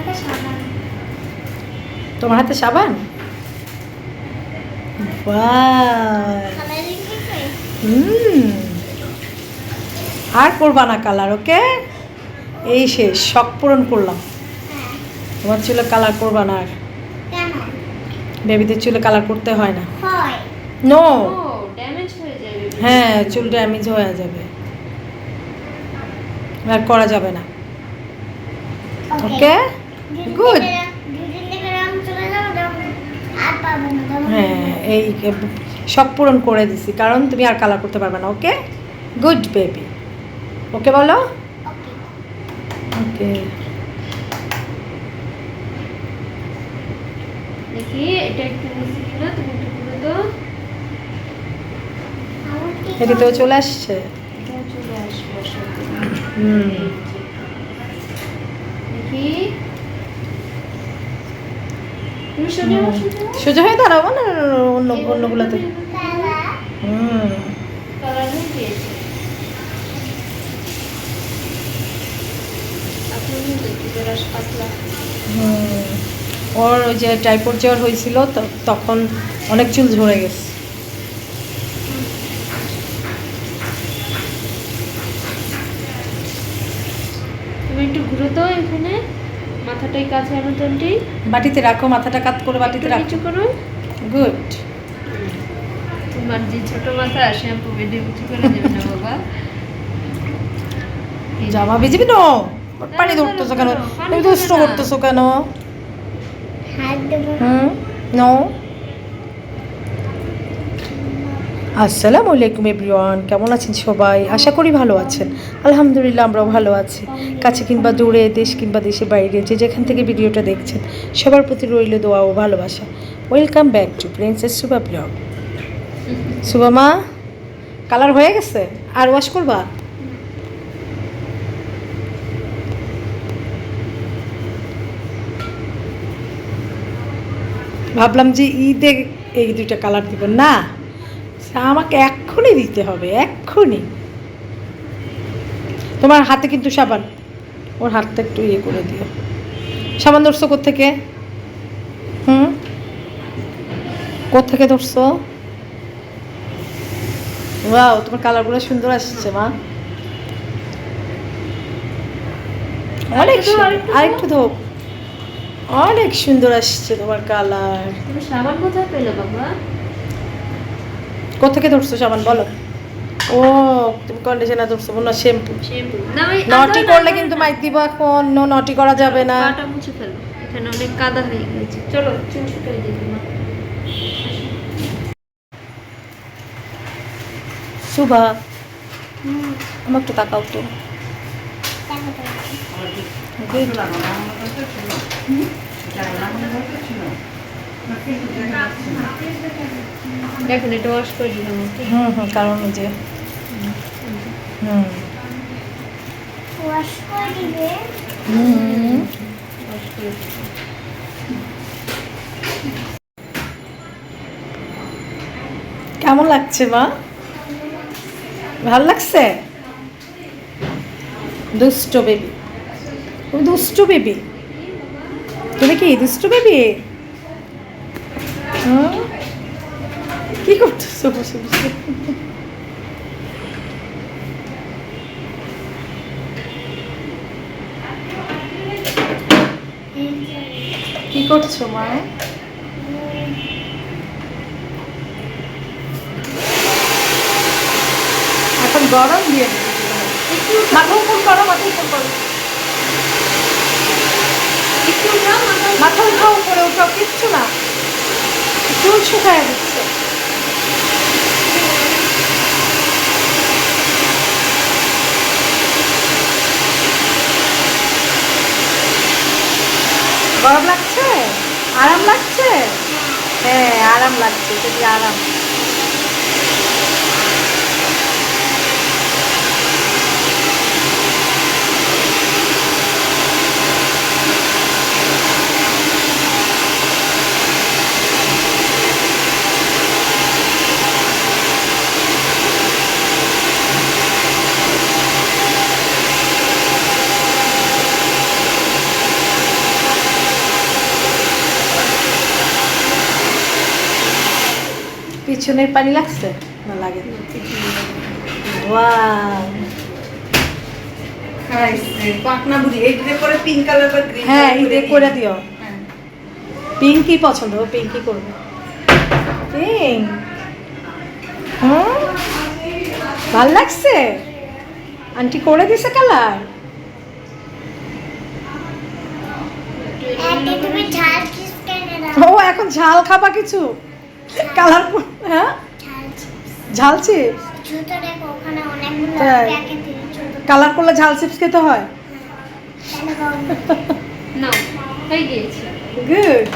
হাতে সাবান। তোমার হাতে সাবান? হুম। আর করবা না কালার ওকে? এই শেষ শখ পূরণ করলাম। হ্যাঁ। তোমার চুলে কালার করবা না আর। বেবিদের চুলে কালার করতে হয় না। নো হয়ে হ্যাঁ চুল। ড্যামেজ হয়ে যাবে। আর করা যাবে না। ওকে তখন হ্যাঁ এই শখ পূরণ করে দিছি কারণ তুমি আর কালার করতে পারবে না ওকে গুড বেবি ওকে বলো? ওকে দেখি এটা একটু নিচে কিনা তুমি একটু করে দাও। আমার কি চলে আসছে? চলে আসবে হুম। দেখি। সোজা হয়ে দাঁড়াবো? না অন্য অন্যগুলোতে। হুম। ওর ওই যে টাইপোর জ্বর হয়েছিল তখন অনেক চুল ঝরে গেছে। তুমি একটু ঘুরে দাও এখানে। মাথাটাই কাছে আনো তোনটি। বাটিতে রাখো মাথাটা কাত করে বাটিতে রাখো। কিছু করো গুড। তোমার যে ছোট মাথা শ্যাম্পু বেডে উঁচু করে দেবে না বাবা। জামা ভিজিবি না? পানি ধরতেছো কেন? তুমি দুষ্ট করতেছো কেন? হাত দেবো হুম? নো? আসসালামু আলাইকুম এভরিওয়ান, কেমন আছেন সবাই? আশা করি ভালো আছেন। আলহামদুলিল্লাহ, আমরাও ভালো আছি। কাছে কিংবা দূরে, দেশ কিংবা দেশের বাইরে, যে যেখান থেকে ভিডিওটা দেখছেন, সবার প্রতি রইল দোয়া ও ভালোবাসা। Welcome back to princess Suba vlog Suba মা কালার হয়ে গেছে? আর ওয়াশ করবা? ভাবলাম যে ঈদে এই দুইটা কালার দিব। না। আমাকে এক্ষুনি দিতে হবে এক্ষুনি। তোমার হাতে কিন্তু সাবান। ওর হাতটা একটু ইয়ে করে দিও। সাবান ধরছো কোথেকে হুম? কোথেকে ধরছো? ওয়াও তোমার কালারগুলো সুন্দর আসছে মা। অনেক আরেকটু, সুন্দর। আরেকটু আরেকটু ধো অনেক সুন্দর আসছে তোমার কালার। তুমি সাবান কোথায় পেলে বাবা? কোথেকে ধরছো সাবান বলো ও তুমি কন্ডিশনার ধরছো না শ্যাম্পু শ্যাম্পু নটি করলে কিন্তু। মাইক দিব এখন নো নটি করা যাবে না পাটা মুছে ফেলো এখানে অনেক কাদা হয়ে গেছে চলো চুল শুকাই দিই আমার একটু তাকাও তো. দেখুন এটা ওয়াশ করে দিলাম হুম হুম কারণ যে হুম। ওয়াশ করে দিবে। হুম। ওয়াশ করে কেমন লাগছে মা? ভালো লাগছে? দুষ্ট বেবি। তুমি দুষ্ট বেবি? তুমি কি দুষ্ট বেবি? কি করতেছো? বসে বসে। কি করছ মা? এখন গরম দিয়ে। মাথা উপর করো মাথা উপর করো। একটু উঠাও, মাথা মাথা উঠাও উপরে উঠাও কিচ্ছু না। চুল শুকায় দিচ্ছে গরম লাগছে? আরাম লাগছে? হ্যাঁ আরাম লাগছে যদি আরাম। পিছনের পানি লাগছে? না লাগে। ওয়াও পাকনা বুড়ি এই দিকে করে পিঙ্ক কালার বা গ্রিন হ্যাঁ ঈদে করে দিও। পিঙ্কই পছন্দ পিঙ্কই করবে। পিঙ্ক হুম? ভালো লাগছে? আন্টি করে দিছে কালার ও এখন ঝাল খাবা কিছু। কালার হ্যাঁ? ঝাল চিপস। কালার করলে ঝাল চিপস খেতে হয়? না। হয়ে গিয়েছে। গুড